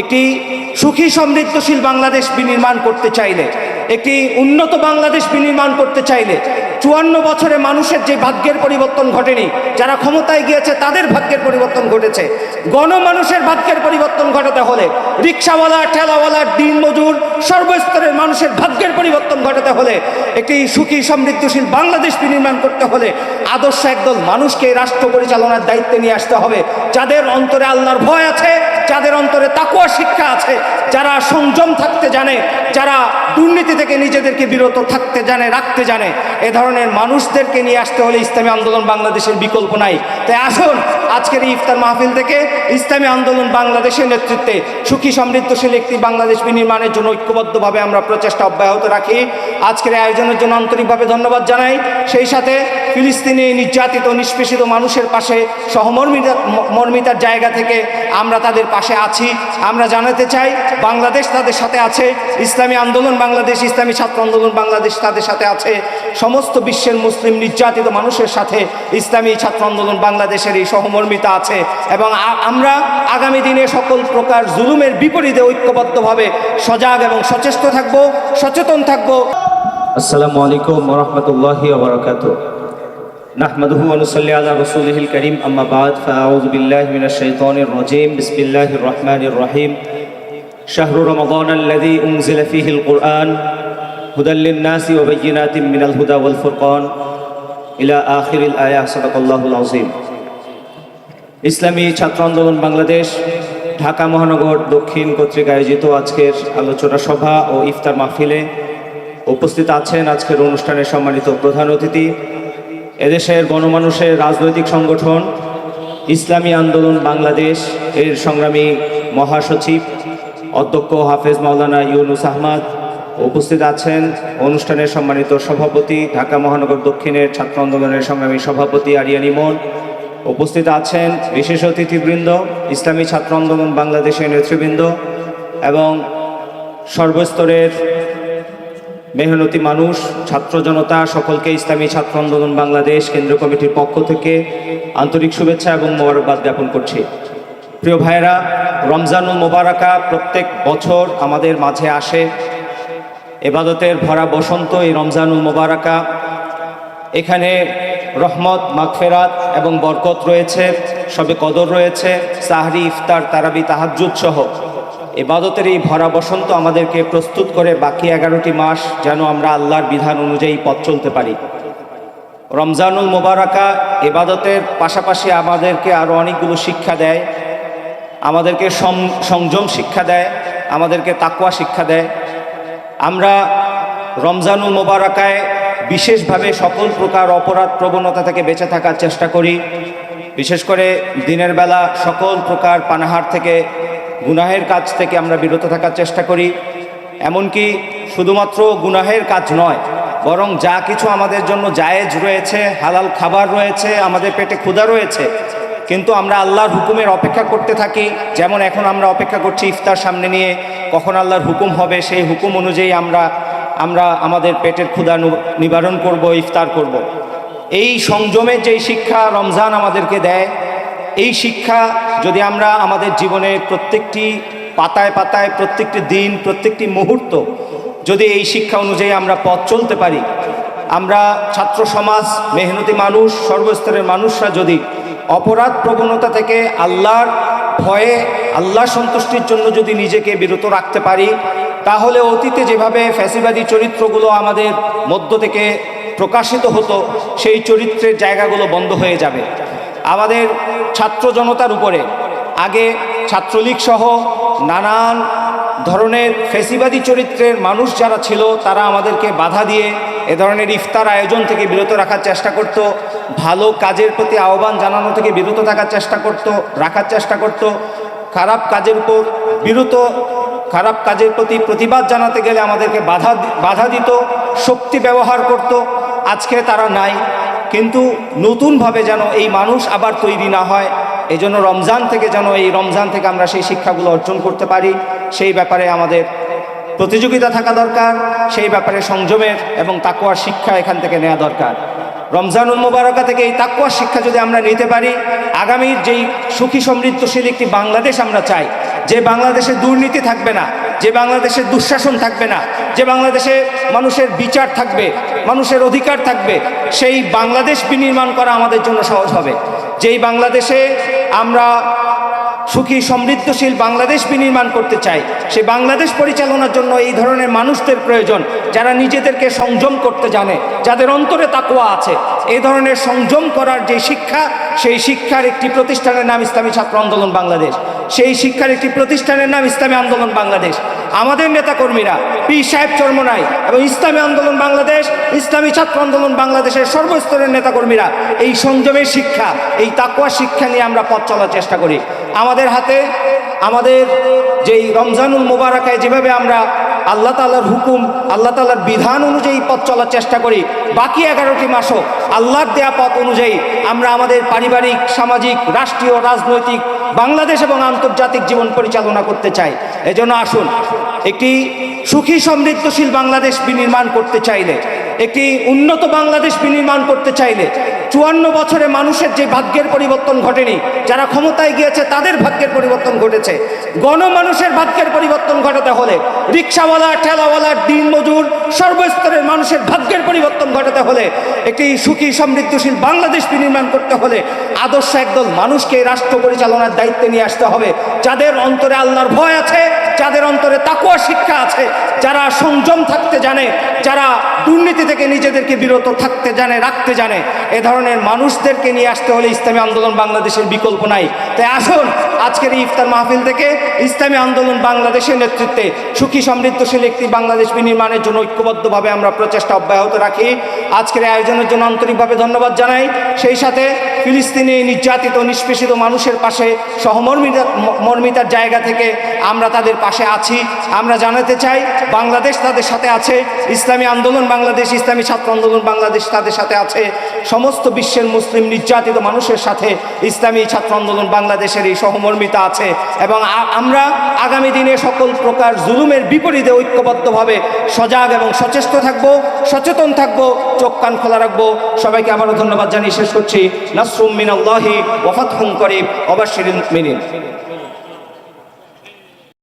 একটি সুখী সমৃদ্ধশীল বাংলাদেশ বিনির্মাণ করতে চাইলে, একটি উন্নত বাংলাদেশ বিনির্মাণ করতে চাইলে, চুয়ান্ন বছরে মানুষের যে ভাগ্যের পরিবর্তন ঘটেনি, যারা ক্ষমতায় গিয়েছে তাদের ভাগ্যের পরিবর্তন ঘটেছে। গণমানুষের ভাগ্যের পরিবর্তন ঘটাতে হলে, রিক্সাওয়ালা, ঠেলাওয়ালা দিন মজুর সর্বস্তরের মানুষের ভাগ্যের পরিবর্তন ঘটাতে হলে, একটি সুখী সমৃদ্ধশীল বাংলাদেশ বিনির্মাণ করতে হলে, আদর্শ একদল মানুষকে রাষ্ট্র পরিচালনার দায়িত্বে নিয়ে আসতে হবে, যাদের অন্তরে আল্লাহর ভয় আছে যাদের অন্তরে তাকুয়া শিক্ষা আছে যারা সংযম থাকতে জানে যারা দুর্নীতি থেকে নিজেদেরকে বিরত থাকতে জানে, রাখতে জানে। এ ধরনের মানুষদেরকে নিয়ে আসতে হলে ইসলামী আন্দোলন বাংলাদেশের বিকল্প নাই। তাই আসুন, আজকের এই ইফতার মাহফিল থেকে ইসলামী আন্দোলন বাংলাদেশের নেতৃত্বে সুখী, সমৃদ্ধশীল একটি বাংলাদেশ বিনির্মাণের জন্য ঐক্যবদ্ধভাবে আমরা প্রচেষ্টা অব্যাহত রাখি। আজকের আয়োজনের জন্য আন্তরিকভাবে ধন্যবাদ জানাই। সেই সাথে ফিলিস্তিনি নির্যাতিত, নিষ্পেষিত মানুষের পাশে সহমর্মিতা, মর্মিতার জায়গা থেকে আমরা তাদের পাশে আছি। আমরা জানাতে চাই, বাংলাদেশ তাদের সাথে আছে। ইসলামী আন্দোলন বাংলাদেশ, ইসলামী ছাত্র আন্দোলন বাংলাদেশ তাদের সাথে আছে। সমস্ত বিশ্বের মুসলিম নির্যাতিত মানুষের সাথে ইসলামী ছাত্র আন্দোলন বাংলাদেশের এই সহমর্মিতা আছে এবং আমরা আগামী দিনে সকল প্রকার জুলুমের বিপরীতে ঐক্যবদ্ধভাবে সজাগ এবং সচেষ্ট থাকব, সচেতন থাকব। আসসালামু আলাইকুম ওরহমতুল্লাহি ওবরাকাতু নাহমাদুহু ওয়া নুসাল্লি আলা রাসূলিহিল কারীম, আম্মা বাদ, ফাআউযু বিল্লাহি মিনাশ শাইতানির রাজীম, বিসমিল্লাহির রহমানির রহিম। রমাদান আল্লাযী উনজিলা ফীহিল কুরআন, হুদাল লিন-নাসি ওয়া বায়্যিনাতিন মিনাল হুদা ওয়াল ফুরকান। ইলা আখিরিল আয়াহ সাদাকাল্লাহুল আযীম। ইসলামী ছাত্র আন্দোলন বাংলাদেশ, ঢাকা মহানগর দক্ষিণ কর্তৃক আয়োজিত আজকের আলোচনা সভা ও ইফতার মাহফিলে উপস্থিত আছেন আজকের অনুষ্ঠানের সম্মানিত প্রধান অতিথি। এদেশের গণমানুষের রাজনৈতিক সংগঠন, ইসলামী আন্দোলন বাংলাদেশ এর সংগ্রামী মহাসচিব অধ্যক্ষ হাফেজ মাওলানা ইউনুস আহমদ উপস্থিত আছেন। অনুষ্ঠানের সম্মানিত সভাপতি, ঢাকা মহানগর দক্ষিণের ছাত্র আন্দোলনের সংগ্রামী সভাপতি আরিয়ান ইমন উপস্থিত আছেন। বিশেষ অতিথিবৃন্দ, ইসলামী ছাত্র আন্দোলন বাংলাদেশের নেতৃবৃন্দ এবং সর্বস্তরের মেহনতি মানুষ, ছাত্র জনতা, সকলকে ইসলামী ছাত্র আন্দোলন বাংলাদেশ কেন্দ্রীয় কমিটির পক্ষ থেকে আন্তরিক শুভেচ্ছা এবং মোবারকবাদ জ্ঞাপন করছি। প্রিয় ভাইয়েরা রমজানুল মোবারকা প্রত্যেক বছর আমাদের মাঝে আসে। এবাদতের ভরা বসন্ত এই রমজানুল মোবারকা। এখানে রহমত, মাগফেরাত এবং বরকত রয়েছে, সবে কদর রয়েছে, সাহরি, ইফতার, তারাবি, তাহাজ্জুদ সহ। এবাদতের এই ভরা বসন্ত আমাদেরকে প্রস্তুত করে বাকি এগারোটি মাস যেন আমরা আল্লাহর বিধান অনুযায়ী পথ চলতে পারি। রমজানুল মোবারকা এবাদতের পাশাপাশি আমাদেরকে আরও অনেকগুলো শিক্ষা দেয়। আমাদেরকে সংযম শিক্ষা দেয়, আমাদেরকে তাকুয়া শিক্ষা দেয়। আমরা রমজানুল মোবারকায় বিশেষভাবে সকল প্রকার অপরাধ প্রবণতা থেকে বেঁচে থাকার চেষ্টা করি। বিশেষ করে দিনের বেলা সকল প্রকার পানাহার থেকে, গুনাহের কাজ থেকে আমরা বিরত থাকার চেষ্টা করি। এমনকি শুধুমাত্র গুনাহের কাজ নয়, বরং যা কিছু আমাদের জন্য জায়েজ রয়েছে, হালাল খাবার রয়েছে, আমাদের পেটে ক্ষুধা রয়েছে কিন্তু আমরা আল্লাহর হুকুমের অপেক্ষা করতে থাকি যেমন এখন আমরা অপেক্ষা করছি ইফতার সামনে নিয়ে, কখন আল্লাহর হুকুম হবে, সেই হুকুম অনুযায়ী আমরা আমরা আমাদের পেটের ক্ষুধা নিবারণ করব, ইফতার করব। এই সংযমের যেই শিক্ষা রমজান আমাদেরকে দেয়, এই শিক্ষা যদি আমরা আমাদের জীবনের প্রত্যেকটি পাতায় পাতায়, প্রত্যেকটি দিন, প্রত্যেকটি মুহূর্ত যদি এই শিক্ষা অনুযায়ী আমরা পথ চলতে পারি, আমরা ছাত্র সমাজ, মেহনতি মানুষ, সর্বস্তরের মানুষরা যদি অপরাধ প্রবণতা থেকে আল্লাহর ভয়ে, আল্লাহ সন্তুষ্টির জন্য যদি নিজেকে বিরত রাখতে পারি, তাহলে অতীতে যেভাবে ফ্যাসিবাদী চরিত্রগুলো আমাদের মধ্য থেকে প্রকাশিত হতো, সেই চরিত্রের জায়গাগুলো বন্ধ হয়ে যাবে। আমাদের ছাত্র জনতার উপরে, আগে ছাত্রলীগ সহ নানান ধরনের ফেসিবাদী চরিত্রের মানুষ যারা ছিল, তারা আমাদেরকে বাধা দিয়ে এ ধরনের ইফতার আয়োজন থেকে বিরত রাখার চেষ্টা করত, ভালো কাজের প্রতি আহ্বান জানানো থেকে বিরত থাকার চেষ্টা করত, রাখার চেষ্টা করত। খারাপ কাজের উপর বিরত, খারাপ কাজের প্রতি প্রতিবাদ জানাতে গেলে আমাদেরকে বাধা বাধা দিত, শক্তি ব্যবহার করত। আজকে তারা নাই, কিন্তু নতুনভাবে যেন এই মানুষ আবার তৈরি না হয় এই জন্য রমজান থেকে যেন এই রমজান থেকে আমরা সেই শিক্ষাগুলো অর্জন করতে পারি, সেই ব্যাপারে আমাদের প্রতিযোগিতা থাকা দরকার, সেই ব্যাপারে সংযমের এবং তাকুয়ার শিক্ষা এখান থেকে নেওয়া দরকার। রমজানুল মুবারকা থেকে এই তাকুয়ার শিক্ষা যদি আমরা নিতে পারি, আগামীর যেই সুখী সমৃদ্ধশীল একটি বাংলাদেশ আমরা চাই, যে বাংলাদেশে দুর্নীতি থাকবে না, যে বাংলাদেশে দুঃশাসন থাকবে না, যে বাংলাদেশে মানুষের বিচার থাকবে, মানুষের অধিকার থাকবে, সেই বাংলাদেশ বিনির্মাণ করা আমাদের জন্য সহজ হবে। যেই বাংলাদেশে আমরা সুখী, সমৃদ্ধশীল বাংলাদেশ বিনির্মাণ করতে চাই সে বাংলাদেশ পরিচালনার জন্য এই ধরনের মানুষদের প্রয়োজন, যারা নিজেদেরকে সংযম করতে জানে, যাদের অন্তরে তাকুয়া আছে। এই ধরনের সংযম করার যে শিক্ষা, সেই শিক্ষার একটি প্রতিষ্ঠানের নাম ইসলামী ছাত্র আন্দোলন বাংলাদেশ। সেই শিক্ষার একটি প্রতিষ্ঠানের নাম ইসলামী আন্দোলন বাংলাদেশ। আমাদের নেতাকর্মীরা পি সাহেব চর্মনাই এবং ইসলামী আন্দোলন বাংলাদেশ, ইসলামী ছাত্র আন্দোলন বাংলাদেশের সর্বস্তরের নেতাকর্মীরা, এই সংযমের শিক্ষা, এই তাকুয়া শিক্ষা নিয়ে আমরা পথ চলার চেষ্টা করি। আমাদের হাতে, আমাদের যেই রমজানুল মোবারকায় যেভাবে আমরা আল্লাহ তালার হুকুম, আল্লাহ তালার বিধান অনুযায়ী পথ চলার চেষ্টা করি। বাকি এগারোটি মাসও আল্লাহর দেয়া পথ অনুযায়ী আমরা আমাদের পারিবারিক, সামাজিক, রাষ্ট্রীয়, রাজনৈতিক, বাংলাদেশ এবং আন্তর্জাতিক জীবন পরিচালনা করতে চাই। এজন্য আসুন, একটি সুখী সমৃদ্ধশীল বাংলাদেশ বিনির্মাণ করতে চাইলে একটি উন্নত বাংলাদেশ বিনির্মাণ করতে চাইলে চুয়ান্ন বছরে মানুষের যে ভাগ্যের পরিবর্তন ঘটেনি, যারা ক্ষমতায় গিয়েছে তাদের ভাগ্যের পরিবর্তন ঘটেছে। গণমানুষের ভাগ্যের পরিবর্তন ঘটাতে হলে রিক্সাওয়ালা, ঠেলাওয়ালা দিন মজুর সর্বস্তরের মানুষের ভাগ্যের পরিবর্তন ঘটাতে হলে একটি সুখী, সমৃদ্ধশীল বাংলাদেশ বিনির্মাণ করতে হলে আদর্শ একদল মানুষকে রাষ্ট্র পরিচালনার দায়িত্বে নিয়ে আসতে হবে, যাদের অন্তরে আল্লাহর ভয় আছে যাদের অন্তরে তাকুয়া শিক্ষা আছে, যারা সংযম থাকতে জানে, যারা দুর্নীতি থেকে নিজেদেরকে বিরত থাকতে জানে, রাখতে জানে, এ ধরনের মানুষদেরকে নিয়ে আসতে হলে ইসলামী আন্দোলন বাংলাদেশের বিকল্প নাই। তাই আসুন, আজকের এই ইফতার মাহফিল থেকে ইসলামী আন্দোলন বাংলাদেশের নেতৃত্বে সুখী, সমৃদ্ধশীল একটি বাংলাদেশ বিনির্মাণের জন্য ঐক্যবদ্ধভাবে আমরা প্রচেষ্টা অব্যাহত রাখি। আজকের আয়োজনের জন্য আন্তরিকভাবে ধন্যবাদ জানাই। সেই সাথে ফিলিস্তিনি নির্যাতিত, নিষ্পেষিত মানুষের পাশে সহমর্মিতা, মর্মিতার জায়গা থেকে আমরা তাদের পাশে আছি। আমরা জানাতে চাই, বাংলাদেশ তাদের সাথে আছে, ইসলামী আন্দোলন বাংলাদেশ, ইসলামী ছাত্র আন্দোলন বাংলাদেশ তাদের সাথে আছে, সমস্ত বিশ্বের মুসলিম নির্যাতিত মানুষের সাথে ইসলামী ছাত্র আন্দোলন বাংলাদেশের এই সহমর্মিতা আছে এবং আমরা আগামী দিনে সকল প্রকার জুলুমের বিপরীতে ঐক্যবদ্ধভাবে সজাগ এবং সচেষ্ট থাকব, সচেতন থাকব, চোখ কান খোলা রাখব। সবাইকে আবারও ধন্যবাদ জানিয়ে শেষ করছি। নাসরুম মিনাল্লাহি ওয়াফাতহুম করিম অবাশিরিন মিনিন